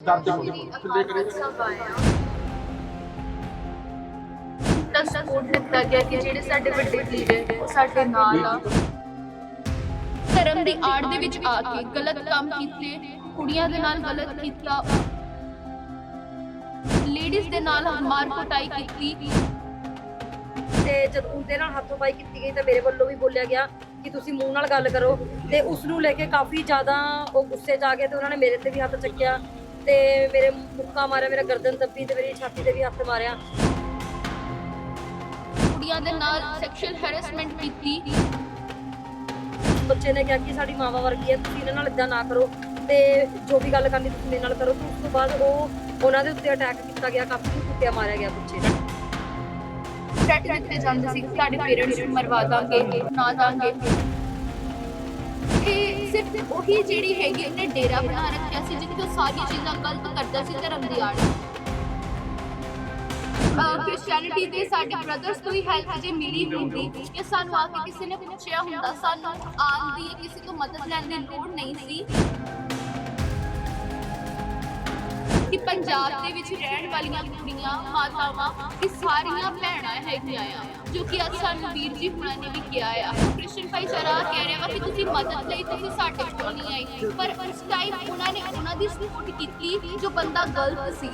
ਦਰਦ ਮੇਰੀ ਥੱਲੇ ਕਰੇ ਅਕਾਲ ਸਭ ਆਇਆ ਤਾਂ ਸਪੋਰਟ ਦਿੱਤਾ ਗਿਆ ਕਿ ਜਿਹੜੇ ਸਾਡੇ ਵੱਡੇ ਵੀਰ ਹੈ ਉਹ ਸਾਡੇ ਨਾਲ ਆ। ਧਰਮ ਦੀ ਆੜ ਦੇ ਵਿੱਚ ਆ ਕੇ ਗਲਤ ਕੰਮ ਕੀਤੇ ਕੁੜੀਆਂ ਦੇ ਨਾਲ ਗਲਤ ਕੀਤਾ। ਲੇਡੀਜ਼ ਦੇ ਨਾਲ ਮਾਰ ਕੁਟਾਈ ਕੀਤੀ। ਤੇ ਜਦ ਉਹਦੇ ਨਾਲ ਹੱਥੋਂ-ਪਾਈ ਕੀਤੀ ਗਈ ਤਾਂ ਮੇਰੇ ਵੱਲੋਂ ਵੀ ਬੋਲਿਆ ਗਿਆ ਕਿ ਤੁਸੀਂ ਮੂੰਹ ਨਾਲ ਗੱਲ ਕਰੋ। ਤੇ ਉਸ ਨੂੰ ਲੈ ਕੇ ਕਾਫੀ ਜ਼ਿਆਦਾ ਉਹ ਗੁੱਸੇ 'ਚ ਆ ਗਏ ਤੇ ਉਹਨਾਂ ਨੇ ਮੇਰੇ ਤੇ ਵੀ ਹੱਥ ਚੱਕਿਆ। ਤੇ ਮੇਰੇ ਮੁੱਕਾ ਮਾਰਿਆ ਮੇਰਾ ਗਰਦਨ ਦੱਬੀ ਤੇ ਮੇਰੀ ਛਾਤੀ ਤੇ ਵੀ ਹੱਥ ਮਾਰਿਆ। ਕੁੜੀਆਂ ਦੇ ਨਾਲ ਸੈਕਸ਼ੂਅਲ ਹੈਰੈਸਮੈਂਟ ਕੀਤੀ। ਬੱਚੇ ਨੇ ਕਿਹਾ ਕਿ ਸਾਡੀ ਮਾਵਾ ਵਰਗੀ ਹੈ ਤੁਸੀਂ ਇਹਨਾਂ ਨਾਲ ਇਦਾਂ ਨਾ ਕਰੋ ਤੇ ਜੋ ਵੀ ਗੱਲ ਕਰਨੀ ਤੁਸੀਂ ਮੇਰੇ ਨਾਲ ਕਰੋ ਉਸ ਤੋਂ ਬਾਅਦ ਉਹ ਉਹਨਾਂ ਦੇ ਉੱਤੇ ਅਟੈਕ ਕੀਤਾ ਗਿਆ ਕਾਫੀ ਕੁੱਟਿਆ ਮਾਰਿਆ ਗਿਆ ਬੱਚੇ ਨੂੰ। ਥ੍ਰੈਟ ਦਿੱਤੇ ਜਾਂਦੇ ਸੀ ਕਿ ਤੁਹਾਡੇ ਪੇਰੈਂਟਸ ਨੂੰ ਮਰਵਾ ਦਾਂਗੇ ਨਾ ਦਾਂਗੇ। ਇਹ ਸਿਰਫ ਉਹੀ ਜਿਹੜੀ ਹੈਗੀ ਉਹਨੇ ਡੇਰਾ ਬਣਾ ਰੱਖਿਆ ਸੀ ਜਿੱਥੇ ਉਹ ਸਾਰੀਆਂ ਚੀਜ਼ਾਂ ਗਲਤ ਕਰਦਾ ਸੀ ਧਰਮ ਦੀ ਆੜ। ਕ੍ਰਿਸਚੀਅਨਿਟੀ ਦੇ ਸਾਡੇ ਬ੍ਰਦਰਸ ਤੋਂ ਹੀ ਹੈਲਪ ਜੇ ਮਿਲੀ ਹੁੰਦੀ ਕਿ ਸਾਨੂੰ ਆ ਕੇ ਕਿਸੇ ਨੇ ਪੁੱਛਿਆ ਹੁੰਦਾ, ਸਾਨੂੰ ਆਉਣ ਦੀ ਕਿਸੇ ਤੋਂ ਮਦਦ ਲੈਣ ਦੀ ਲੋੜ ਨਹੀਂ ਸੀ। ਕਿ ਪੰਜਾਬ ਦੇ ਵਿੱਚ ਰਹਿਣ ਵਾਲੀਆਂ ਕੁੜੀਆਂ, ਮਾਤਾਵਾਂ ਇਹ ਸਾਰੀਆਂ ਭੈਣਾਂ ਹੈਗੀਆਂ ਆ, ਜੋ ਕਿ ਅੱਜ ਸਾਨੂੰ ਵੀਰ ਜੀ ਹੁਣਾਂ ਨੇ ਵੀ ਕਿਹਾ ਆ। ਕ੍ਰਿਸ਼ਨ ਭਾਈਚਾਰਾ ਕਹਿ ਰਿਹਾ ਵਾ ਕਿ ਤੁਸੀਂ ਮਦਦ ਲਈ ਤੁਸੀਂ ਸਾਡੇ ਕੋਲ ਨਹੀਂ ਆਏ, ਪਰ ਉਸ ਟਾਈਮ ਉਹਨਾਂ ਨੇ ਉਹਨਾਂ ਦੀ ਸਪੋਰਟ ਕੀਤੀ ਜੋ ਬੰਦਾ ਗਲਤ ਸੀ।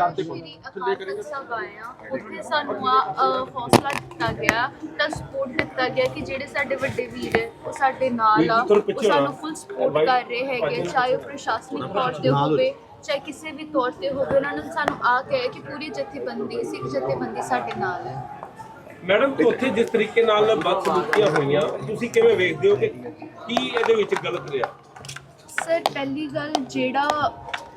ਅੱਜ ਦੇਖੋ, ਸ਼੍ਰੀ ਥੱਲੇ ਅਕਾਲ ਕਰੇ। ਤਖਤ ਸਾਹਿਬ ਹਾਂ ਉੱਥੇ ਸਾਨੂੰ ਆ ਅ, ਹੌਸਲਾ ਦਿੱਤਾ ਗਿਆ ਤਾਂ ਸਪੋਰਟ ਦਿੱਤਾ ਗਿਆ ਕਿ ਜਿਹੜੇ ਸਾਡੇ ਵੱਡੇ ਵੀਰ ਹੈ ਉਹ ਸਾਡੇ ਨਾਲ ਆ। ਉਹ ਸਾਨੂੰ ਫੁੱਲ ਸਪੋਰਟ ਕਰ ਰਹੇ ਹੈਗੇ ਚਾਹੇ ਉਹ ਪ੍ਰਸ਼ਾਸਨਿਕ ਤੌਰ ਤੇ ਹੋਵੇ ਚਾਹੇ ਕਿਸੇ ਵੀ ਤੌਰ ਤੇ ਹੋਵੇ ਉਹਨਾਂ ਨੇ ਸਾਨੂੰ ਆ ਕੇ ਕਿ ਪੂਰੀ ਜਥੇਬੰਦੀ ਸਿੱਖ ਜਥੇਬੰਦੀ ਸਾਡੇ ਨਾਲ ਹੈ। ਮੈਡਮ ਉੱਥੇ ਜਿਸ ਤਰੀਕੇ ਨਾਲ ਬਦਸਲੂਕੀਆਂ ਹੋਈਆਂ ਤੁਸੀਂ ਕਿਵੇਂ ਵੇਖਦੇ ਹੋ ਕਿ ਕੀ ਇਹਦੇ ਵਿੱਚ ਗਲਤ ਰਿਹਾ? ਸਰ ਪਹਿਲੀ ਗੱਲ ਜਿਹੜਾ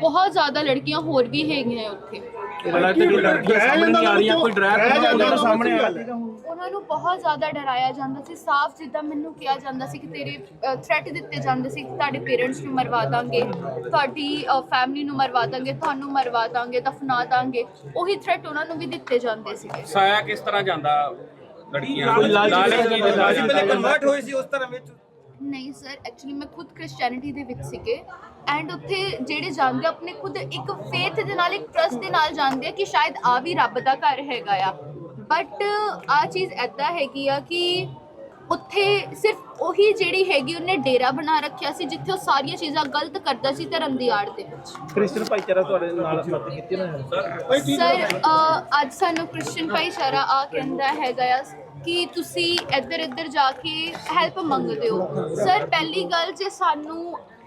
ਬਹੁਤ ਜ਼ਿਆਦਾ ਲੜਕੀਆਂ ਹੋਰ ਵੀ ਹੈਗੀਆਂ ਉੱਥੇ। ਲੜਕੀਆਂ ਸਾਹਮਣੇ ਨਹੀਂ ਆ ਰਹੀਆਂ ਕੋਈ ਡਰਾਈਵਰ ਸਾਹਮਣੇ ਆ ਉਹਨਾਂ ਨੂੰ ਬਹੁਤ ਜ਼ਿਆਦਾ ਡਰਾਇਆ ਜਾਂਦਾ ਸੀ ਸਾਫ਼ ਜਿੱਦਾਂ ਮੈਨੂੰ ਕਿਹਾ ਜਾਂਦਾ ਸੀ ਕਿ ਤੇਰੇ ਥ੍ਰੈਟ ਦਿੱਤੇ ਜਾਂਦੇ ਸੀ ਕਿ ਤੁਹਾਡੇ ਪੇਰੈਂਟਸ ਨੂੰ ਮਰਵਾ ਦਾਂਗੇ ਤੁਹਾਡੀ ਫੈਮਿਲੀ ਨੂੰ ਮਰਵਾ ਦਾਂਗੇ ਤੁਹਾਨੂੰ ਮਰਵਾ ਦਾਂਗੇ ਦਫਨਾ ਦਾਂਗੇ ਉਹੀ ਥ੍ਰੈਟ ਉਹਨਾਂ ਨੂੰ ਵੀ ਦਿੱਤੇ ਜਾਂਦੇ ਸੀਗੇ। ਸਾਇਆ ਕਿਸ ਤਰ੍ਹਾਂ ਜਾਂਦਾ ਲੜਕੀਆਂ ਲਾਲਚ ਲਾਲਚ। ਕਨਵਰਟ ਸੀ ਉਸ ਤਰ੍ਹਾਂ ਵਿੱਚ। ਨਹੀਂ ਸਰ ਐਕਚੁਅਲੀ ਮੈਂ ਖੁਦ ਕ੍ਰਿਸਚੀਅਨਿਟੀ ਦੇ ਵਿੱਚ ਸੀਗੇ। ਐਂਡ ਉੱਥੇ ਜਿਹੜੇ ਜਾਂਦੇ ਆ, ਆਪਣੇ ਖੁਦ ਇੱਕ ਫੇਥ ਦੇ ਨਾਲ ਇੱਕ ਟਰਸਟ ਦੇ ਨਾਲ ਜਾਂਦੇ ਆ ਕਿ ਸ਼ਾਇਦ ਆ ਵੀ ਰੱਬ ਦਾ ਘਰ ਹੈਗਾ ਆ। ਬਟ ਆ ਚੀਜ਼ ਐਦਾਂ ਹੈਗੀ ਆ ਕਿ ਉੱਥੇ ਸਿਰਫ ਉਹੀ ਜਿਹੜੀ ਹੈਗੀ ਉਹਨੇ ਡੇਰਾ ਬਣਾ ਰੱਖਿਆ ਸੀ ਜਿੱਥੇ ਉਹ ਸਾਰੀਆਂ ਚੀਜ਼ਾਂ ਗਲਤ ਕਰਦਾ ਸੀ ਧਰਮ ਦੀ ਆੜ ਦੇ ਵਿੱਚ। ਕ੍ਰਿਸਚਨ ਭਾਈਚਾਰਾ ਤੁਹਾਡੇ ਨਾਲ ਮਦਦ ਕੀਤੀ ਨਾ? ਸਰ ਅ, ਅੱਜ ਸਾਨੂੰ ਕ੍ਰਿਸਚੀਅਨ ਭਾਈਚਾਰਾ ਆ ਕਹਿੰਦਾ ਹੈਗਾ ਆ ਕਿ ਤੁਸੀਂ ਇੱਧਰ ਇੱਧਰ ਜਾ ਕੇ ਹੈਲਪ ਮੰਗਦੇ ਹੋ। ਸਰ ਪਹਿਲੀ ਗੱਲ ਜੇ ਸਾਨੂੰ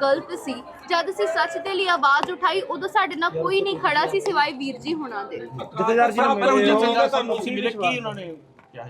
ਗਲਤ ਸੀ ਜਦ ਅਸੀਂ ਸੱਚ ਦੇ ਲਈ ਆਵਾਜ਼ ਉਠਾਈ ਉਦੋਂ ਸਾਡੇ ਨਾਲ ਕੋਈ ਨਹੀਂ ਖੜਾ ਸੀ ਸਿਵਾਏ ਵੀਰ ਜੀ ਹੁਣਾਂ ਦੇ। ਜਥੇਦਾਰ ਜੀ ਨੂੰ ਮਿਲੇ ਹੋ? ਤੁਹਾਨੂੰ ਤੁਸੀਂ ਮਿਲੇ ਕੀ ਉਹਨਾਂ ਨੇ? ਕਿਹਾ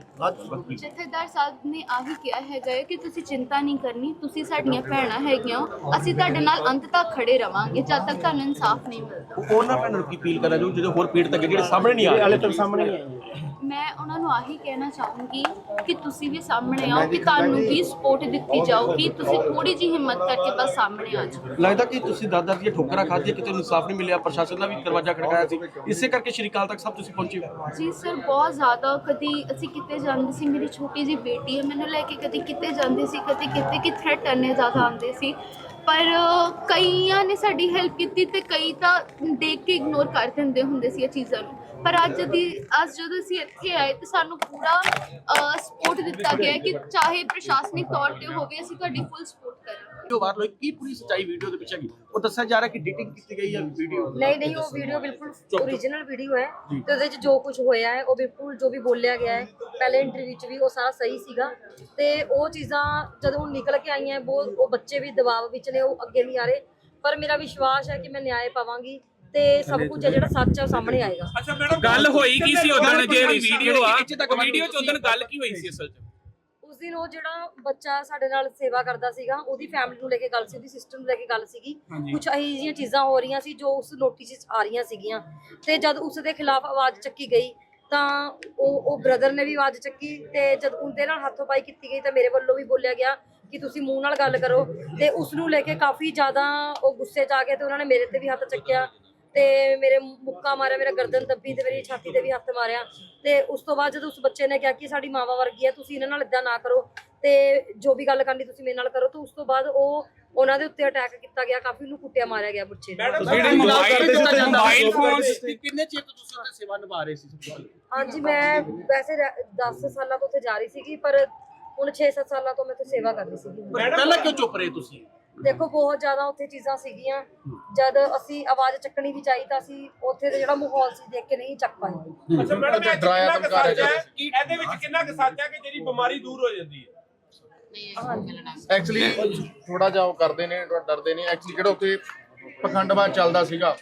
ਜਥੇਦਾਰ ਸਾਹਿਬ ਨੇ ਆਹੀ ਕਿਹਾ ਹੈਗਾ ਹੈ ਕਿ ਤੁਸੀਂ ਚਿੰਤਾ ਨਹੀਂ ਕਰਨੀ ਤੁਸੀਂ ਸਾਡੀਆਂ ਭੈਣਾਂ ਹੈਗੀਆਂ ਹੋ। ਅਸੀਂ ਤੁਹਾਡੇ ਨਾਲ ਅੰਤ ਤੱਕ ਖੜੇ ਰਵਾਂਗੇ ਜਦ ਤੱਕ ਤੁਹਾਨੂੰ ਇਨਸਾਫ ਨਹੀਂ ਮਿਲਦਾ। ਉਹਨਾਂ ਭੈਣਾਂ ਨੂੰ ਕੀ ਅਪੀਲ ਕਰਾਂ ਜੋ ਜਿਹੜੇ ਹੋਰ ਪੀੜਤ ਅੱਗੇ ਜਿਹੜੇ ਸਾਹਮਣੇ ਨਹੀਂ ਆ ਰਹੇ? ਹਾਲੇ ਤੱਕ ਸਾਹਮਣੇ ਨਹੀਂ ਆਏ। ਮੈਂ ਉਹਨਾਂ ਨੂੰ ਆਹੀ ਕਹਿਣਾ ਚਾਹੂੰਗੀ ਕਿ ਤੁਸੀਂ ਵੀ ਸਾਹਮਣੇ ਆਓ ਕਿ ਤੁਹਾਨੂੰ ਵੀ ਸਪੋਰਟ ਦਿੱਤੀ ਜਾਊਗੀ। ਤੁਸੀਂ ਥੋੜੀ ਜਿਹੀ ਹਿੰਮਤ ਕਰਕੇ ਬਸ ਸਾਹਮਣੇ ਆ ਜਾਓ। ਲੱਗਦਾ ਕਿ ਤੁਸੀਂ ਦਾਦਾ ਦੀਆਂ ਠੋਕਰਾਂ ਖਾਧੀਆਂ ਕਿਤੇ ਇਨਸਾਫ ਨਹੀਂ ਮਿਲਿਆ ਪ੍ਰਸ਼ਾਸਨ ਦਾ ਵੀ ਦਰਵਾਜ਼ਾ ਖੜਕਾਇਆ ਸੀ। ਇਸੇ ਕਰਕੇ ਸ਼੍ਰੀ ਅਕਾਲ ਤੱਕ ਸਭ ਤੁਸੀਂ ਪਹੁੰਚੇ। ਜੀ ਸਰ ਬਹੁਤ ਜ਼ਿਆਦਾ ਕਦੀ ਅਸੀਂ ਕਿਤੇ ਜਾਂਦੇ ਸੀ ਮੇਰੀ ਛੋਟੀ ਜਿਹੀ ਬੇਟੀ ਹੈ ਮੈਨੂੰ ਲੈ ਕੇ ਕਦੀ ਕਿਤੇ ਜਾਂਦੇ ਸੀ ਕਦੇ ਕਿਤੇ ਕਿ ਥ੍ਰੈਟ ਕਰਨੇ ਜ਼ਿਆਦਾ ਆਉਂਦੇ ਸੀ। ਪਰ ਕਈਆਂ ਨੇ ਸਾਡੀ ਹੈਲਪ ਕੀਤੀ ਤੇ ਕਈ ਤਾਂ ਦੇਖ ਕੇ ਇਗਨੋਰ ਕਰ ਦਿੰਦੇ ਹੁੰਦੇ ਸੀ ਇਹ ਚੀਜ਼ਾਂ ਨੂੰ। ਪਰ ਅੱਜ ਦੀ, ਅੱਜ ਜਦੋਂ ਅਸੀਂ ਇੱਥੇ ਆਏ ਤੇ ਸਾਨੂੰ ਪੂਰਾ ਸਪੋਰਟ ਦਿੱਤਾ ਗਿਆ ਕਿ ਚਾਹੇ ਪ੍ਰਸ਼ਾਸਨਿਕ ਤੌਰ ਤੇ ਹੋਵੇ, ਅਸੀਂ ਤੁਹਾਡੀ ਫੁੱਲ ਸਪੋਰਟ ਵੀਡੀਓ ਵਾਇਰਲ ਹੋਈ ਕੀ ਪੂਰੀ ਸੱਚਾਈ ਵੀਡੀਓ ਦੇ ਪਿੱਛੇ ਕੀ ਉਹ ਦੱਸਿਆ ਜਾ ਰਿਹਾ ਕਿ ਐਡੀਟਿੰਗ ਕੀਤੀ ਗਈ ਹੈ ਵੀਡੀਓ ਨਹੀਂ ਨਹੀਂ ਉਹ ਵੀਡੀਓ ਬਿਲਕੁਲ ਓਰੀਜਨਲ ਵੀਡੀਓ ਹੈ ਤੇ ਉਹਦੇ ਵਿੱਚ ਜੋ ਕੁਝ ਹੋਇਆ ਹੈ ਉਹ ਬਿਲਕੁਲ ਜੋ ਵੀ ਬੋਲਿਆ ਗਿਆ ਹੈ ਪਹਿਲੇ ਇੰਟਰਵਿਊ ਵਿੱਚ ਵੀ ਉਹ ਸਾਰਾ ਸਹੀ ਸੀਗਾ। ਤੇ ਉਹ ਚੀਜ਼ਾਂ ਜਦੋਂ ਹੁਣ ਨਿਕਲ ਕੇ ਆਈਆਂ ਉਹ ਉਹ ਬੱਚੇ ਵੀ ਦਬਾਅ ਵਿੱਚ ਨੇ ਉਹ ਅੱਗੇ ਨਹੀਂ ਆ ਰਹੇ। ਪਰ ਮੇਰਾ ਵਿਸ਼ਵਾਸ ਹੈ ਕਿ ਮੈਂ ਨਿਆਂ ਪਾਵਾਂਗੀ ਤੇ ਸਭ ਕੁਝ ਜਿਹੜਾ ਸੱਚ ਹੈ ਉਹ ਸਾਹਮਣੇ ਆਏਗਾ। ਅੱਛਾ ਮੈਡਮ ਗੱਲ ਹੋਈ ਕੀ ਸੀ ਉਦੋਂ ਜਿਹੜੀ ਵੀਡੀਓ ਆ ਵੀਡੀਓ ਚ ਉਦੋਂ ਗੱਲ ਕੀ ਹੋਈ ਸੀ ਅਸਲ ਚ? ਦਿਨ ਉਹ ਜਿਹੜਾ ਬੱਚਾ ਸਾਡੇ ਨਾਲ ਸੇਵਾ ਕਰਦਾ ਸੀਗਾ ਉਹਦੀ ਫੈਮਿਲੀ ਨੂੰ ਲੈ ਕੇ ਗੱਲ ਸੀ ਉਹਦੀ ਸਿਸਟਰ ਨੂੰ ਲੈ ਕੇ ਗੱਲ ਸੀਗੀ। ਕੁਝ ਇਹੋ ਜਿਹੀਆਂ ਚੀਜ਼ਾਂ ਹੋ ਰਹੀਆਂ ਸੀ ਜੋ ਉਸ ਨੋਟਿਸ 'ਚ ਆ ਰਹੀਆਂ ਸੀਗੀਆਂ। ਤੇ ਜਦ ਉਸ ਦੇ ਖਿਲਾਫ ਆਵਾਜ਼ ਚੱਕੀ ਗਈ ਤਾਂ ਉਹ ਉਹ ਬ੍ਰਦਰ ਨੇ ਵੀ ਆਵਾਜ਼ ਚੱਕੀ ਤੇ ਜਦ ਉਹਦੇ ਨਾਲ ਹੱਥੋਂ-ਪਾਈ ਕੀਤੀ ਗਈ ਤਾਂ ਮੇਰੇ ਵੱਲੋਂ ਵੀ ਬੋਲਿਆ ਗਿਆ ਕਿ ਤੁਸੀਂ ਮੂੰਹ ਨਾਲ ਗੱਲ ਕਰੋ। ਤੇ ਉਸ ਨੂੰ ਲੈ ਕੇ ਕਾਫੀ ਜ਼ਿਆਦਾ ਉਹ ਗੁੱਸੇ 'ਚ ਆ ਗਏ ਤੇ ਉਹਨਾਂ ਨੇ ਮੇਰੇ ਤੇ ਵੀ ਹੱਥ ਚੱਕਿਆ। ਤੇ ਮੇਰੇ ਮੁੱਕਾ ਮਾਰਿਆ ਮੇਰੇ ਗਰਦਨ ਦੱਬੀ ਤੇ ਮੇਰੀ ਛਾਤੀ ਤੇ ਵੀ ਹੱਥ ਮਾਰਿਆ। ਤੇ ਉਸ ਤੋਂ ਬਾਅਦ ਜਦੋਂ ਉਸ ਬੱਚੇ ਨੇ ਕਿਹਾ ਕਿ ਸਾਡੀ ਮਾਵਾ ਵਰਗੀ ਹੈ ਤੁਸੀਂ ਇਹਨਾਂ ਨਾਲ ਇਦਾਂ ਨਾ ਕਰੋ ਤੇ ਜੋ ਵੀ ਗੱਲ ਕਰਨੀ ਤੁਸੀਂ ਮੇਰੇ ਨਾਲ ਕਰੋ ਤਾਂ ਉਸ ਤੋਂ ਬਾਅਦ ਉਹ ਉਹਨਾਂ ਦੇ ਉੱਤੇ ਅਟੈਕ ਕੀਤਾ ਗਿਆ ਕਾਫੀ ਉਹਨੂੰ ਕੁੱਟਿਆ ਮਾਰਿਆ ਗਿਆ ਬੱਚੇ ਨੂੰ। ਮੋਬਾਈਲ ਕਿੰਨੇ ਚਿਰ ਤੋਂ ਤੁਸੀਂ ਉੱਥੇ ਸੇਵਾ ਨਿਭਾ ਰਹੇ ਸੀ? ਹਾਂਜੀ ਮੈਂ ਵੈਸੇ 10 ਸਾਲਾਂ ਤੋਂ ਉੱਥੇ ਜਾ ਰਹੀ ਸੀਗੀ ਪਰ ਹੁਣ 6-7 ਸਾਲਾਂ ਤੋਂ ਮੈਂ ਉੱਥੇ ਸੇਵਾ ਕਰ ਰਹੀ ਸੀਗੀ। ਪਹਿਲਾਂ ਕਿਉਂ ਚੁੱਪ ਰਹੇ ਤੁਸੀਂ? ਦੇਖੋ ਬਹੁਤ ਜ਼ਿਆਦਾ ਉੱਥੇ ਚੀਜ਼ਾਂ ਸੀਗੀਆਂ। ਜਦ ਅਸੀਂ ਆਵਾਜ਼ ਚੱਕਣੀ ਵੀ ਚਾਹੀ ਤਾਂ ਅਸੀਂ ਉੱਥੇ ਦਾ ਜਿਹੜਾ ਮਾਹੌਲ ਸੀ ਦੇਖ ਕੇ ਨਹੀਂ ਚੱਕ ਪਾਏ। ਅੱਛਾ ਮੈਡਮ ਇਹ 'ਚ ਕਿੰਨਾ ਕੁ ਸੱਚ ਹੈ? ਇਹਦੇ ਵਿੱਚ ਕਿੰਨਾ ਕੁ ਸੱਚ ਹੈ ਕਿ ਜਿਹੜੀ ਬਿਮਾਰੀ ਦੂਰ ਹੋ ਜਾਂਦੀ ਹੈ? ਐਕਚੁਅਲੀ ਥੋੜਾ ਜਿਹਾ ਉਹ ਕਰਦੇ ਨੇ ਡਰਦੇ ਨੇ। ਐਕਚੁਅਲੀ ਜਿਹੜਾ ਉੱਥੇ ਪਖੰਡਵਾਦ ਚੱਲਦਾ ਸੀਗਾ।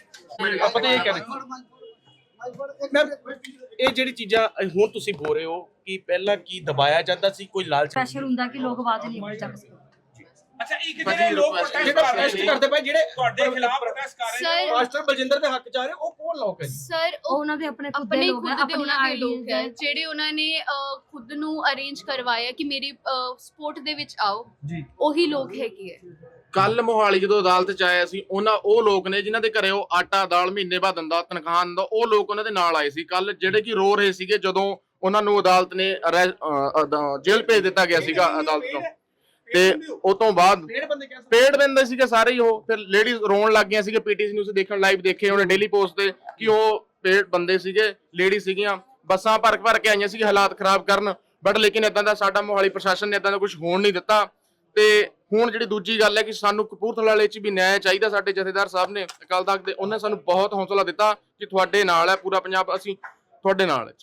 ਆਪਾਂ ਤਾਂ ਇਹ ਕਹਿੰਦੇ ਮੈਂ ਇਹ ਜਿਹੜੀ ਚੀਜ਼ਾਂ ਹੁਣ ਤੁਸੀਂ ਬੋਲ ਰਹੇ ਹੋ ਕਿ ਪਹਿਲਾਂ ਕੀ ਦਬਾਇਆ ਜਾਂਦਾ ਸੀ ਕੋਈ ਲਾਲਚ ਪ੍ਰੈਸ਼ਰ ਹੁੰਦਾ ਕਿ ਲੋਕ ਆਵਾਜ਼ ਨਹੀਂ ਚੱਕ ਸਕਦੇ। ਅੱਛਾ ਇੱਕ ਜਿਹੜੇ ਲੋਕ ਪ੍ਰੋਟੈਸਟ ਜਿਹੜਾ ਕਰ ਰਹੇ ਪ੍ਰੋਟੈਸਟ ਨੇ? ਕਰਦੇ ਪਏ ਜਿਹੜੇ ਤੁਹਾਡੇ ਖਿਲਾਫ ਪ੍ਰੋਟੈਸਟ ਕਰ ਰਹੇ ਨੇ ਸਰ ਮਾਸਟਰ ਬਲਜਿੰਦਰ ਦੇ ਹੱਕ ਚ ਆ ਰਹੇ ਉਹ ਕੌਣ ਲੋਕ ਹੈ ਜੀ? ਸਰ ਉਹ ਉਹਨਾਂ ਦੇ ਆਪਣੇ ਖੁਦ ਦੇ ਆਪਣੇ ਲੋਕ ਹੈ ਦੇ ਆਪਣੀ ਉਹਨਾਂ ਦੇ ਲੋਕ ਹੈ ਜਿਹੜੇ ਉਹਨਾਂ ਨੇ ਅਹ, ਖੁਦ ਨੂੰ ਅਰੇਂਜ ਕਰਵਾਇਆ ਕਿ ਮੇਰੀ ਸਪੋਰਟ ਦੇ ਵਿੱਚ ਆਓ। ਜੀ। ਉਹੀ ਲੋਕ ਹੈਗੇ ਹੈ। ਕੱਲ ਮੋਹਾਲੀ ਜਦੋਂ ਅਦਾਲਤ ਚ ਆਇਆ ਸੀ ਉਹਨਾਂ ਉਹ ਲੋਕ ਨੇ ਜਿਨ੍ਹਾਂ ਦੇ ਘਰੇ ਉਹ ਆਟਾ ਦਾਲ ਮਹੀਨੇ ਬਾਅਦ ਦਿੰਦਾ ਤਨਖਾਹ ਦਿੰਦਾ ਉਹ ਲੋਕ ਉਹਨਾਂ ਦੇ ਨਾਲ ਆਏ ਸੀ। ਕੱਲ ਜਿਹੜੇ ਕਿ ਰੋ ਰਹੇ ਸੀਗੇ ਜਦੋਂ ਉਹਨਾਂ ਨੂੰ ਅਦਾਲਤ ਨੇ ਅਰੈ- ਜੇਲ੍ਹ ਭੇਜ ਦਿੱਤਾ ਗਿਆ ਸੀਗਾ ਅਦਾਲਤ ਤੋਂ। ਤੇ ਉਹ ਤੋਂ ਬਾਅਦ ਡੇਢ ਬੰਦੇ ਕਹਿ ਪੇੜ ਬੰਦੇ ਸੀਗੇ ਸਾਰੇ ਹੀ ਉਹ। ਫਿਰ ਲੇਡੀਜ਼ ਰੋਣ ਲੱਗ ਗਈਆਂ ਸੀਗੇ ਪੀਟੀਸੀ ਨਿਊਜ਼ ਦੇਖਣ ਲਾਈਵ ਦੇਖੇ ਉਹਨੇ ਡੇਲੀ ਪੋਸਟ ਤੇ ਕਿ ਉਹ ਪੇੜ ਬੰਦੇ ਸੀਗੇ ਲੇਡੀ ਸੀਗੀਆਂ। ਬੱਸਾਂ ਭਰ ਭਰ ਕੇ ਆਈਆਂ ਸੀ ਹਾਲਾਤ ਖਰਾਬ ਕਰਨ। ਬਟ ਲੇਕਿਨ ਇਦਾਂ ਦਾ ਸਾਡਾ ਮੋਹਾਲੀ ਪ੍ਰਸ਼ਾਸਨ ਨੇ ਇਦਾਂ ਦਾ ਕੁਝ ਹੋਣ ਨਹੀਂ ਦਿੱਤਾ। ਤੇ ਹੁਣ ਜਿਹੜੀ ਦੂਜੀ ਗੱਲ ਹੈ ਕਿ ਸਾਨੂੰ ਕਪੂਰਥਲਾ ਵਾਲੇ ਚ ਵੀ ਨਿਆਂ ਚਾਹੀਦਾ ਸਾਡੇ ਜਥੇਦਾਰ ਸਾਹਿਬ ਨੇ ਅਕਾਲ ਤਖਤ ਦੇ ਉਹਨੇ ਸਾਨੂੰ ਬਹੁਤ ਹੌਸਲਾ ਦਿੱਤਾ ਕਿ ਤੁਹਾਡੇ ਨਾਲ ਹੈ ਪੂਰਾ ਪੰਜਾਬ ਅਸੀਂ ਤੁਹਾਡੇ ਨਾਲ ਹੈ।